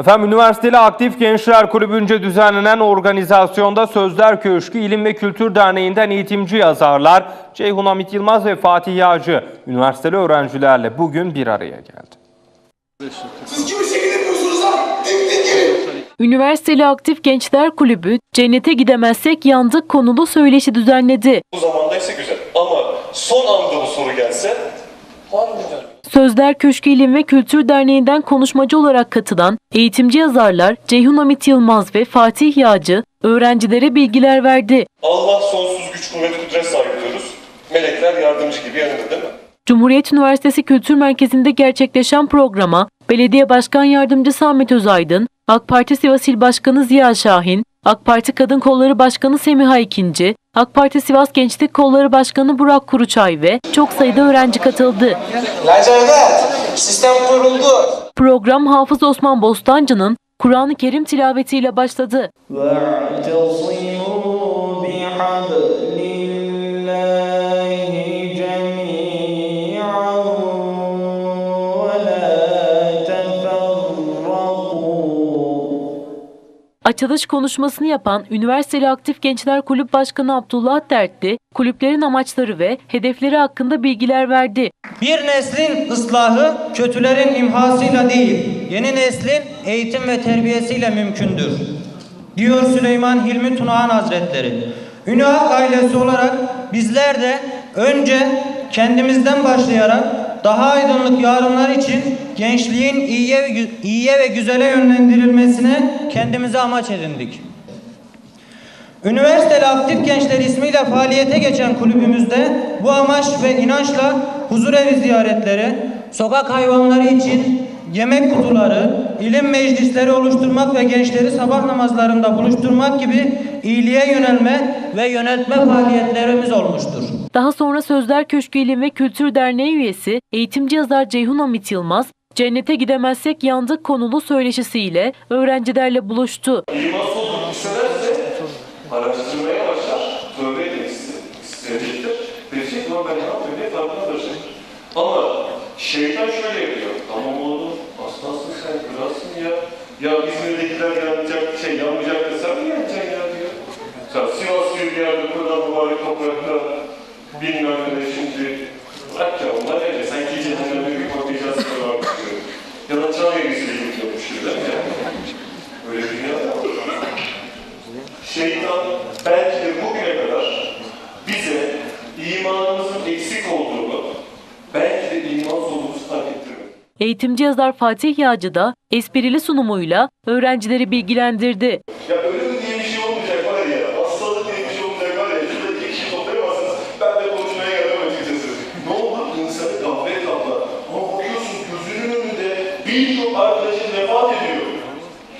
Efendim Üniversiteli Aktif Gençler Kulübü'nce düzenlenen organizasyonda Sözler Köşkü İlim ve Kültür Derneği'nden eğitimci yazarlar Ceyhun Hamit Yılmaz ve Fatih Yağcı üniversiteli öğrencilerle bugün bir araya geldi. Siz kimi lan? Üniversiteli Aktif Gençler Kulübü Cennete Gidemezsek Yandık konulu söyleşi düzenledi. Bu zamandaysa güzel. Ama son anda bu soru gelse harbiden. Sözler Köşkü İlim ve Kültür Derneği'nden konuşmacı olarak katılan eğitimci yazarlar Ceyhun Hamit Yılmaz ve Fatih Yağcı öğrencilere bilgiler verdi. Allah sonsuz güç kuvvet kudret sahibi diyoruz. Melekler yardımcı gibi yanında değil mi? Cumhuriyet Üniversitesi Kültür Merkezi'nde gerçekleşen programa Belediye Başkan Yardımcısı Ahmet Özaydın, AK Parti Sivas İl Başkanı Ziya Şahin, AK Parti Kadın Kolları Başkanı Semiha İkinci, AK Parti Sivas Gençlik Kolları Başkanı Burak Kuruçay ve çok sayıda öğrenci katıldı. Lacavet, sistem kuruldu. Program Hafız Osman Bostancı'nın Kur'an-ı Kerim tilavetiyle başladı. Açılış konuşmasını yapan Üniversiteli Aktif Gençler Kulüp Başkanı Abdullah Dertli, kulüplerin amaçları ve hedefleri hakkında bilgiler verdi. Bir neslin ıslahı kötülerin imhasıyla değil, yeni neslin eğitim ve terbiyesiyle mümkündür. Diyor Süleyman Hilmi Tunağan Hazretleri. Ünlühak ailesi olarak bizler de önce kendimizden başlayarak daha aydınlık yarınlar için gençliğin iyiye, iyiye ve güzele yönlendirilmesine kendimize amaç edindik. Üniversiteli Aktif Gençler ismiyle faaliyete geçen kulübümüzde bu amaç ve inançla huzur evi ziyaretleri, sokak hayvanları için yemek kutuları, ilim meclisleri oluşturmak ve gençleri sabah namazlarında buluşturmak gibi iyiliğe yönelme ve yöneltme faaliyetlerimiz olmuştur. Daha sonra Sözler Köşkü İlim ve Kültür Derneği üyesi eğitimci yazar Ceyhun Hamit Yılmaz, Cennete Gidemezsek Yandık konulu söyleşisiyle öğrencilerle buluştu. İmansız olduğunu hissederse araştırmaya başlar. Tövbe isteyecektir. Diyecek lan ben ne yapıyorum diye. Ama şeytan şöyle yapıyor. Tamam oğlum aslansın sen kralsın ya. Ya İzmir'dekiler yanacak, şey yanmayacak da sen mi yanacaksın ya Sen Sivas gibi bir yerde buradan mübarek toprakta bilmem ne şimdi bırak ya onlar öyle. Sanki cehenneme bir bakacağız kadar bakıyor. Ya da çay eğrisiyle gidiyormuş gibi değil mi? Öyle dünya da. Şeytan belki de bugüne kadar bize imanımızın eksik olduğunu, belki de imansız olduğumuzu fark ettirmedi. Eğitimci yazar Fatih Yağcı da esprili sunumuyla öğrencileri bilgilendirdi. Ya birçok arkadaşım vefat ediyor.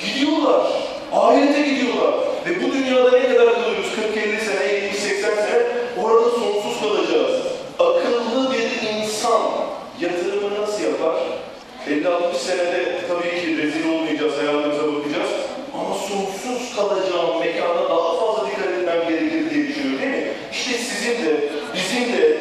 Gidiyorlar. Ahirete gidiyorlar. Ve bu dünyada ne kadar kalıyoruz? 40, 50 sene, 50, 80 sene orada sonsuz kalacağız. Akıllı bir insan yatırımı nasıl yapar? 50-60 senede tabii ki rezil olmayacağız, hayatımıza bakacağız. Ama sonsuz kalacağım mekana daha fazla dikkat etmem gerekir diye düşünüyor değil mi? İşte sizin de, bizim de